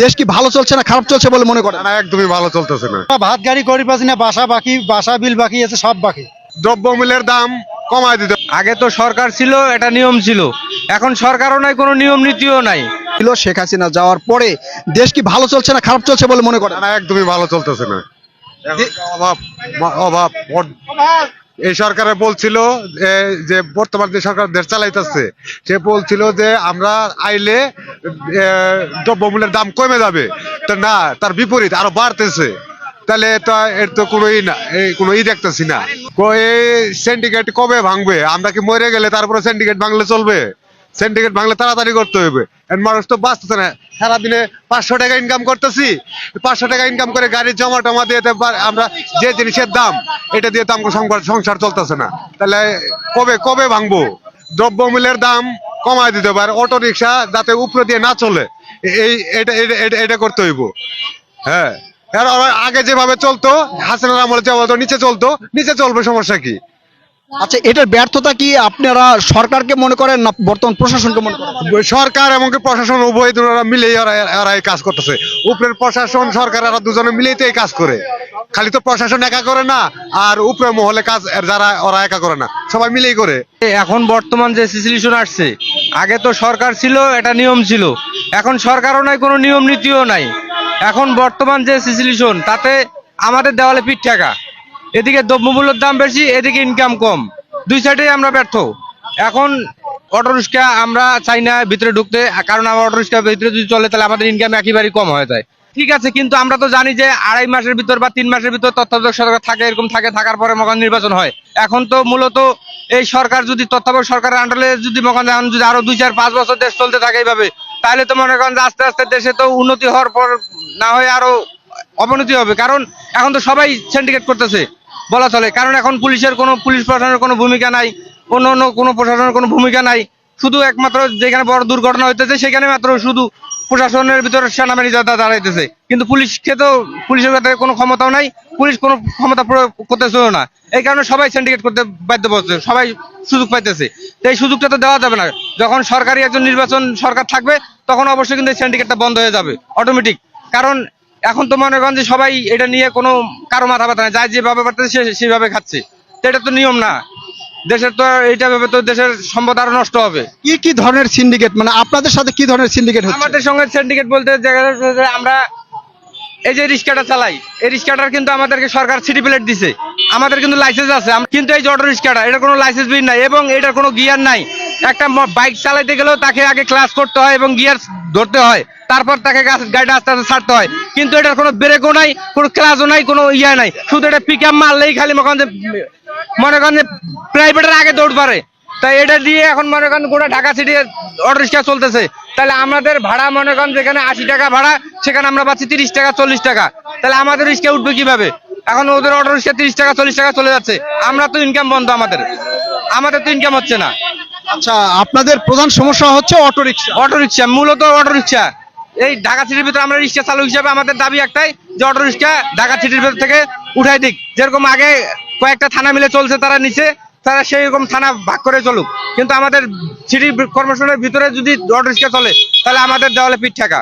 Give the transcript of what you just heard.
দেশ কি ভালো চলছে না খারাপ চলছে বলে মনে করেন? না একদমই ভালো চলতেছে না। ভাত গাড়ি করি পাচ্ছি না বাসা বাকি বাসা বিল বাকি আছে সব বাকি। দ্রব্যমূল্যের দাম কমায় দিতে। আগে তো সরকার ছিল এটা নিয়ম ছিল। এখন সরকারও নাই কোনো নিয়ম নীতিও নাই। ছিল শেখ হাসিনা যাওয়ার পরে দেশ কি ভালো চলছে না খারাপ চলছে বলে মনে করেন? না একদমই ভালো চলতেছে না। অভাব অভাব। এই সরকারে বলছিল যে বর্তমান যে সরকার দেশ চালাইতেছে, সে বলছিল যে আমরা আইলে দ্রব্যমূল্যের দাম কমে যাবে। তো না, তার বিপরীত আরও বাড়তেছে। তাহলে তো এর তো কোনো ই না কোনো ই দেখতেছি না। এই সিন্ডিকেট কবে ভাঙবে? আমরা কি মরে গেলে তারপরে সিন্ডিকেট ভাঙলে চলবে? সিন্ডিকেট ভাঙলে তাড়াতাড়ি করতে হবে। মানুষ তো বাঁচতেছে না। সারাদিনে পাঁচশো টাকা ইনকাম করতেছি। পাঁচশো টাকা ইনকাম করে গাড়ির জমা টমা দিয়ে আমরা যে জিনিসের দাম, এটা দিয়ে তো আমাকে সংসার- চলতেছে না। তাহলে কবে কবে ভাঙবো? দ্রব্যমূল্যের দাম কমায় দিতে পারে অটো রিক্সা যাতে উপরে দিয়ে না চলে, এই এটা এটা- করতে হইব। হ্যাঁ। আগে যেভাবে চলতো, হাসিনার আমলে যেভাবে নিচে চলতো নিচে চলবে, সমস্যা কি? আচ্ছা এটার ব্যর্থতা কি আপনারা সরকারকে মনে করেন না বর্তমান প্রশাসনকে মনে করেন? সরকার এবং প্রশাসন উভয় দুজনে মিলেই ওরা ওরা এই কাজ করতেছে। উপরের প্রশাসন সরকার এরা দুজনে মিলেই তো এই কাজ করে। খালি তো প্রশাসন একা করে না আর উপরে মহলে কাজ যারা ওরা একা করে না। সবাই মিলেই করে। এখন বর্তমান যে সিচুয়েশন আসছে আগে তো সরকার ছিল এটা নিয়ম ছিল। এখন সরকারও নাই কোনো নিয়ম নীতিও নাই। এখন বর্তমান যে সিচুয়েশন তাতে আমাদের দেওয়ালে পিঠ টাকা এদিকে দ্রব্যমূল্যের দাম বেশি, এদিকে ইনকাম কম। দুই সাইডে আমরা ব্যর্থ। এখন অটো রিক্সা আমরা চাই না ভিতরে ঢুকতে। কারণ আমার অটো রিক্সা ভিতরে যদি চলে, তাহলে আমাদের ইনকাম একেবারেই কম হয়ে যায়। ঠিক আছে, কিন্তু আমরা তো জানি যে আড়াই মাসের ভিতর বা তিন মাসের ভিতর তত্ত্বাবধায়ক সরকার থাকে, এরকম থাকে, থাকার পরে মকান নির্বাচন হয়। এখন তো মূলত এই সরকার যদি তত্ত্বাবধায়ক সরকারের আন্ডারে যদি মকান এখন যদি আরও দুই, চার, পাঁচ বছর দেশ চলতে থাকে এইভাবে, তাহলে তো মনে করেন যে আস্তে আস্তে দেশে তো উন্নতি হওয়ার পর না হয়ে আরও অবনতি হবে। কারণ এখন তো সবাই সিন্ডিকেট করতেছে। বলা চলে। কারণ এখন পুলিশের কোনো পুলিশ প্রশাসনের কোনো ভূমিকা নাই, অন্য অন্য কোনো প্রশাসনের কোনো ভূমিকা নাই। শুধু একমাত্র যেখানে বড় দুর্ঘটনা হইতেছে, সেখানে মাত্র শুধু প্রশাসনের ভিতরে সেনাবাহিনী যা দাঁড়াইতেছে। কিন্তু পুলিশকে তো পুলিশের কাছে কোনো ক্ষমতাও নাই, পুলিশ কোনো ক্ষমতা প্রয়োগ করতেছেও না। এই কারণে সবাই সিন্ডিকেট করতে বাধ্য পড়ছে সবাই সুযোগ পাইতেছে। তো এই সুযোগটা তো দেওয়া যাবে না। যখন সরকারি একজন নির্বাচন সরকার থাকবে, তখন অবশ্যই কিন্তু এই সিন্ডিকেটটা বন্ধ হয়ে যাবে অটোমেটিক কারণ এখন তো মনে করেন যে সবাই এটা নিয়ে কোনো কারও মাথা ব্যথা নাই। যার যেভাবে পারতেছে সে সেভাবে খাচ্ছে। তো এটা তো নিয়ম না। দেশের তো এইটা ভাবে তো দেশের সম্পদ আরও নষ্ট হবে। কি কি ধরনের সিন্ডিকেট মানে আপনাদের সাথে কি ধরনের সিন্ডিকেট হচ্ছে? আমাদের সঙ্গে সিন্ডিকেট বলতে আমরা এই যে রিক্সাটা চালাই এই রিক্সাটার কিন্তু আমাদেরকে সরকার সিটি প্লেট দিছে। আমাদের কিন্তু লাইসেন্স আছে। কিন্তু এই যে অটো রিক্সাটা এটা কোনো লাইসেন্স বিল নাই এবং এটার কোনো গিয়ার নাই। একটা বাইক চালাইতে গেলেও তাকে আগে ক্লাস করতে হয় এবং গিয়ার ধরতে হয়। তারপর তাকে গাড়িটা আস্তে আস্তে ছাড়তে হয়। কিন্তু এটার কোনো ব্রেকও নাই কোনো ক্লাসও নাই কোনো ইয়ে নাই। শুধু এটা পিক আপ মারলেই খালি মনে মনে করেন যে প্রাইভেটের আগে দৌড় পারে। তাই এটা দিয়ে এখন মনে করেন গোটা ঢাকা সিটি অটো রিক্সা চলতেছে। তাহলে আমাদের ভাড়া মনে করেন যেখানে আশি টাকা ভাড়া সেখানে আমরা পাচ্ছি তিরিশ টাকা চল্লিশ টাকা। তাহলে আমাদের রিক্সা উঠবে কীভাবে? এখন ওদের অটো রিক্সা তিরিশ টাকা চল্লিশ টাকা চলে যাচ্ছে। আমরা তো ইনকাম বন্ধ আমাদের। আমাদের তো ইনকাম হচ্ছে না। আচ্ছা আপনাদের প্রধান সমস্যা হচ্ছে অটো রিক্সা অটো রিক্সা মূলত অটো রিক্সা এই ঢাকা সিটির ভিতরে আমরা রিক্সা চালু হিসাবে আমাদের দাবি একটাই যে অটো রিক্সা ঢাকা সিটির ভিতর থেকে উঠাই দিক। যেরকম আগে কয়েকটা থানা মিলে চলছে তারা নিচে, তারা সেই রকম থানা ভাগ করে চলুক। কিন্তু আমাদের সিটি কর্মসূচির ভিতরে যদি অটো রিক্সা চলে, তাহলে আমাদের দেওয়ালে পিঠ ঠেকা।